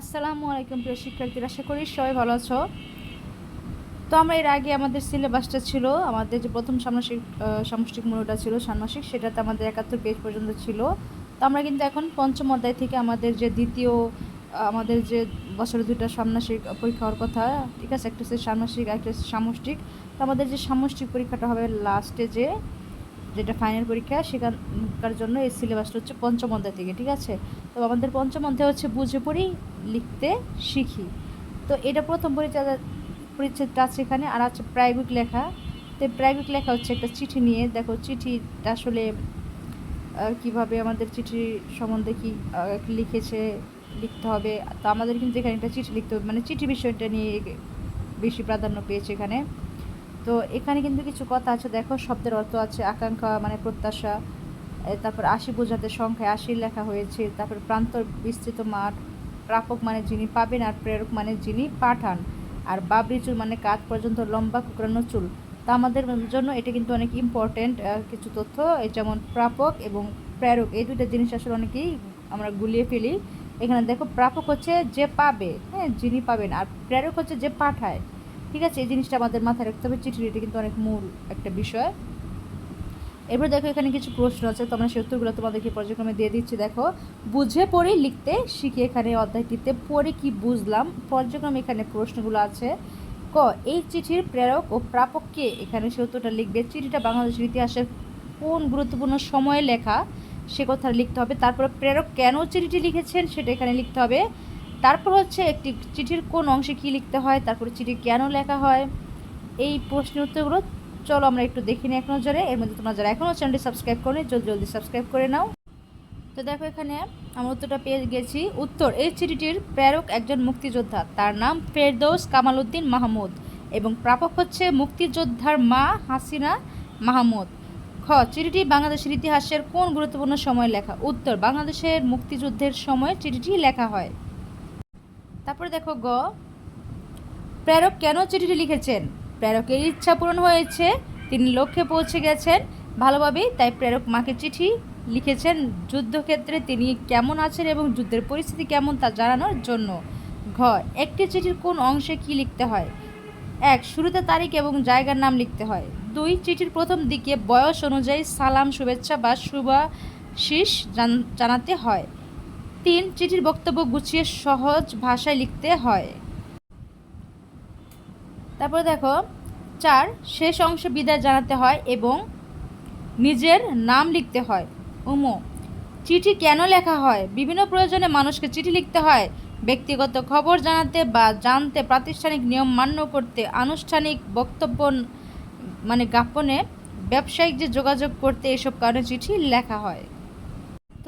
আসসালামু আলাইকুম প্রিয় শিক্ষার্থীরা, আশা করি সবাই ভালো আছো। তো আমরা এর আগে আমাদের সিলেবাসটা ছিল, আমাদের যে প্রথম ষান্মাসিক সামষ্টিক মূল্যটা ছিল ষান্মাসিক, সেটাতে আমাদের একাত্তর পেজ পর্যন্ত ছিল। তো আমরা কিন্তু এখন পঞ্চম অধ্যায় থেকে আমাদের যে দ্বিতীয়, আমাদের যে বছরে দুইটা ষান্মাসিক পরীক্ষা হওয়ার কথা, ঠিক আছে? একটা হচ্ছে ষান্মাসিক একটা হচ্ছে সামষ্টিক। তো আমাদের যে সামষ্টিক পরীক্ষাটা হবে লাস্টে যে যেটা ফাইনাল পরীক্ষা, সেখানকার জন্য এই সিলেবাসটা হচ্ছে পঞ্চম অধ্যায় থেকে, ঠিক আছে? তো আমাদের পঞ্চম অধ্যায় হচ্ছে বুঝে পড়ি, লিখতে শিখি। তো এটা প্রথম পরিচয় পরিচ্ছেদটা আছে এখানে, আর আছে প্রায়োগিক লেখা। তো প্রাইভেট লেখা হচ্ছে একটা চিঠি নিয়ে, দেখো চিঠিটা আসলে কীভাবে আমাদের চিঠি সম্বন্ধে কি লিখেছে, লিখতে হবে। তো আমাদের কিন্তু এখানে একটা চিঠি লিখতে হবে মানে চিঠি বিষয়টা নিয়ে বেশি প্রাধান্য পেয়েছে এখানে। তো এখানে কিন্তু কিছু কথা আছে। দেখো, শব্দের অর্থ আছে আকাঙ্ক্ষা মানে প্রত্যাশা। তারপর আশি বোঝাতে সংখ্যায় আশি লেখা হয়েছে। তারপর প্রান্তর বিস্তৃত মাঠ। প্রাপক মানে যিনি পাবেন আর প্রেরক মানে যিনি পাঠান। আর বাবরি চুল মানে কাজ পর্যন্ত লম্বা কুকরানো চুল। তা আমাদের জন্য এটা কিন্তু অনেক ইম্পর্টেন্ট কিছু তথ্য। যেমন প্রাপক এবং প্রেরক, এই দুইটা জিনিস আসলে অনেকেই আমরা গুলিয়ে ফেলি। এখানে দেখো, প্রাপক হচ্ছে যে পাবে হ্যাঁ যিনি পাবেন। আর প্রেরক হচ্ছে যে পাঠায়। ঠিক আছে, এই জিনিসটা আমাদের মাথায় রাখতে হবে। চিঠির এটা কিন্তু অনেক মূল একটা বিষয়। এবার দেখো, এখানে কিছু প্রশ্ন আছে। তোমরা সেই উত্তরগুলো তোমাদেরকে পর্যায়ক্রমে দিয়ে দিচ্ছি। দেখো, বুঝে পড়ে লিখতে, শিখে এখানে অধ্যায়টিতে পড়ে কি বুঝলাম? পর্যায়ক্রমে এখানে প্রশ্নগুলো আছে। ক, এই চিঠির প্রেরক ও প্রাপককে এখানে সে উত্তরটা লিখবে। চিঠিটা বাংলাদেশের ইতিহাসের কোন গুরুত্বপূর্ণ সময়ে লেখা? সে কথা লিখতে হবে। তারপরে প্রেরক কেন চিঠিটি লিখেছেন, সেটা এখানে লিখতে হবে। তারপর হচ্ছে একটি চিঠির কোন অংশে কী লিখতে হয়, তারপরে চিঠি কেন লেখা হয়, এই প্রশ্নের উত্তরগুলো চলো আমরা একটু দেখি নিই এক নজরে। এর মধ্যে তোমরা যারা এখনও চ্যানেলটি সাবস্ক্রাইব করো জলদি জলদি সাবস্ক্রাইব করে নাও। তো দেখো এখানে আমরা উত্তরটা পেয়ে গেছি। উত্তর, এই চিঠিটির প্রেরক একজন মুক্তিযোদ্ধা। তার নাম ফেরদৌস কামাল উদ্দিন মাহমুদ এবং প্রাপক হচ্ছে মুক্তিযোদ্ধার মা হাসিনা মাহমুদ। খ, চিঠিটি বাংলাদেশের ইতিহাসের কোন গুরুত্বপূর্ণ সময় লেখা? উত্তর, বাংলাদেশের মুক্তিযুদ্ধের সময় চিঠিটি লেখা হয়। তারপরে দেখো গ, প্রেরক কেন চিঠিটি লিখেছেন? প্রেরকের ইচ্ছা পূরণ হয়েছে, তিনি লক্ষ্যে পৌঁছে গেছেন ভালোভাবেই তাই প্রেরক মাকে চিঠি লিখেছেন যুদ্ধক্ষেত্রে তিনি কেমন আছেন এবং যুদ্ধের পরিস্থিতি কেমন তা জানানোর জন্য। ঘ, একটি চিঠির কোন অংশে কি লিখতে হয়? এক, শুরুতে তারিখ এবং জায়গার নাম লিখতে হয়। দুই, চিঠির প্রথম দিকে বয়স অনুযায়ী সালাম, শুভেচ্ছা বা শুভাশিস জানাতে হয়। তিন চিঠির বক্তব্য গুছিয়ে সহজ ভাষায় লিখতে হয়। তারপরে দেখো, চার, শেষ অংশে বিদায় জানাতে হয় এবং নিজের নাম লিখতে হয়। উমো, চিঠি কেন লেখা হয়? বিভিন্ন প্রয়োজনে মানুষকে চিঠি লিখতে হয়। ব্যক্তিগত খবর জানাতে বা জানতে প্রাতিষ্ঠানিক নিয়ম মান্য করতে আনুষ্ঠানিক বক্তব্য মানে জ্ঞাপনে ব্যবসায়িক যে যোগাযোগ করতে এসব কারণে চিঠি লেখা হয়।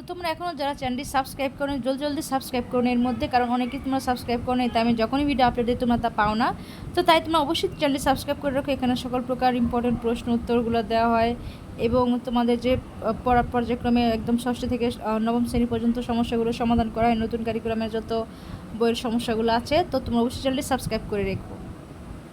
তোমরা এখনও যারা চ্যানেলটি সাবস্ক্রাইব করো জলদি জলদি সাবস্ক্রাইব করো এর মধ্যে কারণ অনেকেই তোমরা সাবস্ক্রাইব করো তাই আমি যখনই ভিডিও আপলোড দিই, তোমরা তা পাও না। তো তাই তোমরা অবশ্যই চ্যানেলটি সাবস্ক্রাইব করে রাখো। এখানে সকল প্রকার ইম্পর্টেন্ট প্রশ্ন, উত্তরগুলো দেওয়া হয় এবং তোমাদের যে পড়া পর্যায়ক্রমে একদম ষষ্ঠ থেকে নবম শ্রেণি পর্যন্ত সমস্যাগুলো সমাধান করা হয়, নতুন কারিকুলামের যত বইয়ের সমস্যাগুলো আছে, তো তোমরা অবশ্যই চ্যানেলটি সাবস্ক্রাইব করে রেখো।